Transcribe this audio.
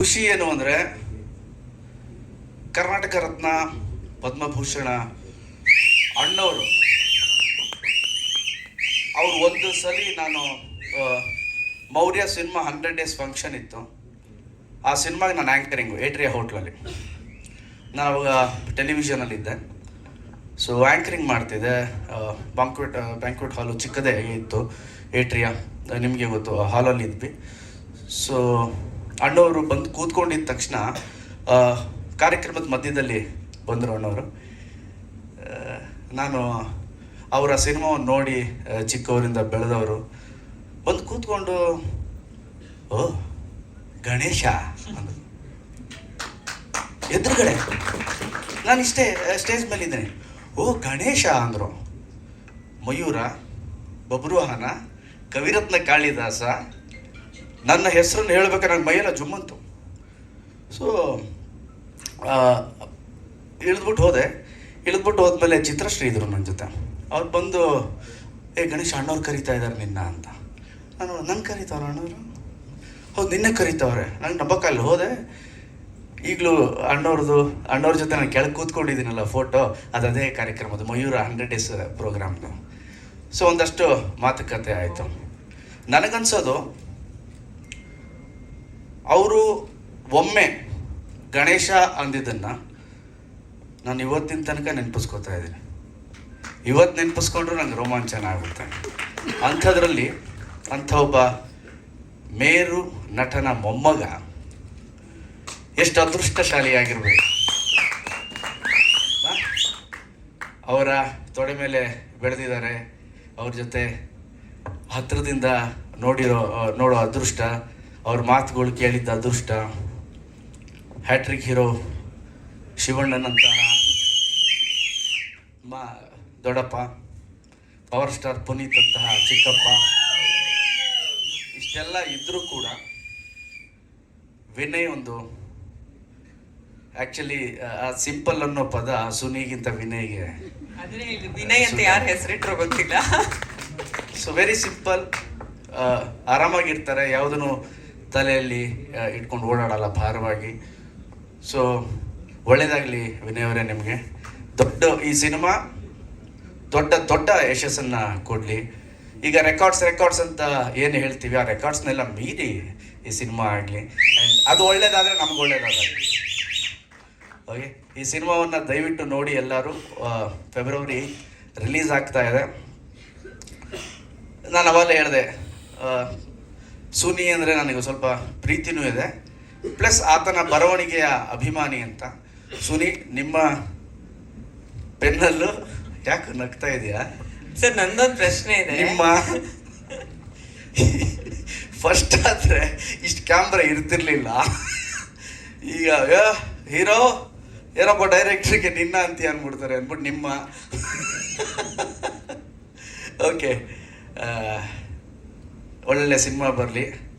ಖುಷಿ ಏನು ಅಂದರೆ ಕರ್ನಾಟಕ ರತ್ನ ಪದ್ಮಭೂಷಣ ಅಣ್ಣವರು. ಅವ್ರು ಒಂದು ಸಲ ನಾನು Maurya cinema hundred days function ಇತ್ತು. ಆ ಸಿನಿಮಾಗೆ ನಾನು ಆ್ಯಂಕರಿಂಗು ಏಟ್ರಿಯ ಹೋಟ್ಲಲ್ಲಿ. ನಾನು ಅವಾಗ ಟೆಲಿವಿಷನಲ್ಲಿದ್ದೆ. ಸೊ ಆ್ಯಂಕರಿಂಗ್ ಮಾಡ್ತಿದ್ದೆ. ಬಾಂಕ್ವೆಟ್ ಬ್ಯಾಂಕ್ವೆಟ್ ಹಾಲು ಚಿಕ್ಕದೇ ಇತ್ತು. ಏಟ್ರಿಯಾ, ನಿಮಗೆ ಗೊತ್ತು ಹಾಲಲ್ಲಿ ಇದ್ವಿ ಸೊ ಅಣ್ಣವರು ಬಂದು ಕೂತ್ಕೊಂಡಿದ್ದ ತಕ್ಷಣ ಕಾರ್ಯಕ್ರಮದ ಮಧ್ಯದಲ್ಲಿ ಬಂದರು ಅಣ್ಣವರು. ನಾನು ಅವರ ಸಿನಿಮಾವನ್ನು ನೋಡಿ ಚಿಕ್ಕವರಿಂದ ಬೆಳೆದವರು. ಬಂದು ಕೂತ್ಕೊಂಡು, ಓ, ಗಣೇಶ ಅಂದರು. ಎದುರುಗಡೆ, ನಾನು ಇಷ್ಟೇ ಸ್ಟೇಜ್ ಮೇಲೆ ಇದ್ದೇನೆ ಓ, ಗಣೇಶ ಅಂದರು. ಮಯೂರ ಬಬ್ರುವಾಹನ ಕವಿರತ್ನ ಕಾಳಿದಾಸ ನನ್ನ ಹೆಸರನ್ನು ಹೇಳಬೇಕು? ನಂಗೆ ಮೈಯೆಲ್ಲ ಜುಮ್ಮಂತು ಸೊ ಇಳಿದ್ಬಿಟ್ಟು ಹೋದೆ. ಇಳಿದ್ಬಿಟ್ಟು ಹೋದ್ಮೇಲೆ ಚಿತ್ರಶ್ರೀ ಇದ್ರು ನನ್ನ ಜೊತೆ. ಅವ್ರು ಬಂದು, ಏ ಗಣೇಶ, ಅಣ್ಣವ್ರು ಕರಿತಾ ಇದ್ದಾರೆ ನಿನ್ನ ಅಂತ. ನಾನು ನನ್ನ ಕರೀತಾವ್ರ ಅಣ್ಣವ್ರು? ಹೌದು, ನಿನ್ನೆ ಕರೀತಾವ್ರೆ. ನಂಗೆ ನಂಬಕ್ಕಲ್ಲಿ ಹೋದೆ. ಈಗಲೂ ಅಣ್ಣವ್ರದ್ದು, ಅಣ್ಣವ್ರ ಜೊತೆ ನಾನು ಕೆಳಗೆ ಕೂತ್ಕೊಂಡಿದ್ದೀನಲ್ಲ ಫೋಟೋ, ಅದು ಅದೇ ಕಾರ್ಯಕ್ರಮದ ಮಯೂರ ಹಂಡ್ರೆಡ್ ಡೇಸ್ ಪ್ರೋಗ್ರಾಮ್ದು. ಸೊ ಒಂದಷ್ಟು ಮಾತುಕತೆ ಆಯಿತು. ನನಗನ್ಸೋದು ಅವರು ಒಮ್ಮೆ ಗಣೇಶ ಅಂದಿದ್ದನ್ನು ನಾನು ಇವತ್ತಿನ ತನಕ ನೆನಪಿಸ್ಕೋತಾ ಇದ್ದೀನಿ. ಇವತ್ತು ನೆನಪಿಸ್ಕೊಂಡ್ರೆ ನಂಗೆ ರೋಮಾಂಚನ ಆಗುತ್ತೆ. ಅಂಥದ್ರಲ್ಲಿ ಅಂಥ ಒಬ್ಬ ಮೇರು ನಟನ ಮೊಮ್ಮಗ ಎಷ್ಟು ಅದೃಷ್ಟಶಾಲಿಯಾಗಿರ್ಬೇಕು? ಅವರ ತೊಡೆ ಮೇಲೆ ಬೆಳೆದಿದ್ದಾರೆ. ಅವ್ರ ಜೊತೆ ಹತ್ತಿರದಿಂದ ನೋಡಿರೋ, ನೋಡೋ ಅದೃಷ್ಟ ಅವ್ರ ಮಾತುಗಳು ಕೇಳಿದ್ದ ಅದೃಷ್ಟ. ಹ್ಯಾಟ್ರಿಕ್ ಹೀರೋ ಶಿವಣ್ಣನಂತಹ ಮಾ ದೊಡ್ಡಪ್ಪ ಪವರ್ ಸ್ಟಾರ್ ಪುನೀತ್ ಅಂತಹ ಚಿಕ್ಕಪ್ಪ ಇಷ್ಟೆಲ್ಲ ಇದ್ದರೂ ಕೂಡ ವಿನಯ್ ಒಂದು ಆ್ಯಕ್ಚುಲಿ ಆ ಸಿಂಪಲ್ ಅನ್ನೋ ಪದ ಸುನಿಗಿಂತ ವಿನಯ್ಗೆ. ವಿನಯ್ ಅಂತ ಯಾರು ಹೆಸರಿಟ್ರೋ ಗೊತ್ತಿಲ್ಲ. ಸೊ ವೆರಿ ಸಿಂಪಲ್ ಆರಾಮಾಗಿರ್ತಾರೆ. ಯಾವುದನ್ನು ತಲೆಯಲ್ಲಿ ಇಟ್ಕೊಂಡು ಓಡಾಡಲ್ಲ ಭಾರವಾಗಿ. ಸೊ ಒಳ್ಳೇದಾಗಲಿ ವಿನಯ್ ಅವರೇ ನಿಮಗೆ. ದೊಡ್ಡ ಈ ಸಿನಿಮಾ, ದೊಡ್ಡ ದೊಡ್ಡ ಯಶಸ್ಸನ್ನು ಕೊಡಲಿ. ಈಗ ರೆಕಾರ್ಡ್ಸ್ ರೆಕಾರ್ಡ್ಸ್ ಅಂತ ಏನು ಹೇಳ್ತೀವಿ, ಆ ರೆಕಾರ್ಡ್ಸ್ನೆಲ್ಲ ಮೀರಿ ಈ ಸಿನಿಮಾ ಆಗಲಿ. ಅದು ಒಳ್ಳೇದಾದರೆ ನಮ್ಗೆ ಒಳ್ಳೇದಾಗಲಿ. ಓಕೆ ಈ ಸಿನಿಮಾವನ್ನು ದಯವಿಟ್ಟು ನೋಡಿ ಎಲ್ಲರೂ. ಫೆಬ್ರವರಿ ರಿಲೀಸ್ ಆಗ್ತಾ ಇದೆ. ನಾನು ಅವಾಗಲೇ ಹೇಳಿದೆ ಸುನಿ ಅಂದರೆ ನನಗೆ ಸ್ವಲ್ಪ ಪ್ರೀತಿನೂ ಇದೆ. ಪ್ಲಸ್ ಆತನ ಬರವಣಿಗೆಯ ಅಭಿಮಾನಿ ಅಂತ. ಸುನಿ ನಿಮ್ಮ ಪೆನ್ನಲ್ಲೂ ಯಾಕೆ ನಗ್ತಾ ಇದೆಯಾ? ಸರ್ ನಂದೊಂದು ಪ್ರಶ್ನೆ ಇದೆ. ನಿಮ್ಮ ಫಸ್ಟ್ ಆದರೆ ಇಷ್ಟು ಕ್ಯಾಮ್ರಾ ಇರ್ತಿರ್ಲಿಲ್ಲ. ಈಗ ಹೀರೋ ಏನಪ್ಪ ಡೈರೆಕ್ಟ್ರಿಗೆ ನಿನ್ನ ಅಂತ ಅಂದ್ಬಿಡ್ತಾರೆ ಅಂದ್ಬಿಟ್ಟು ನಿಮ್ಮ. ಒಳ್ಳೊಳ್ಳೆ ಸಿನಿಮಾ ಬರಲಿ.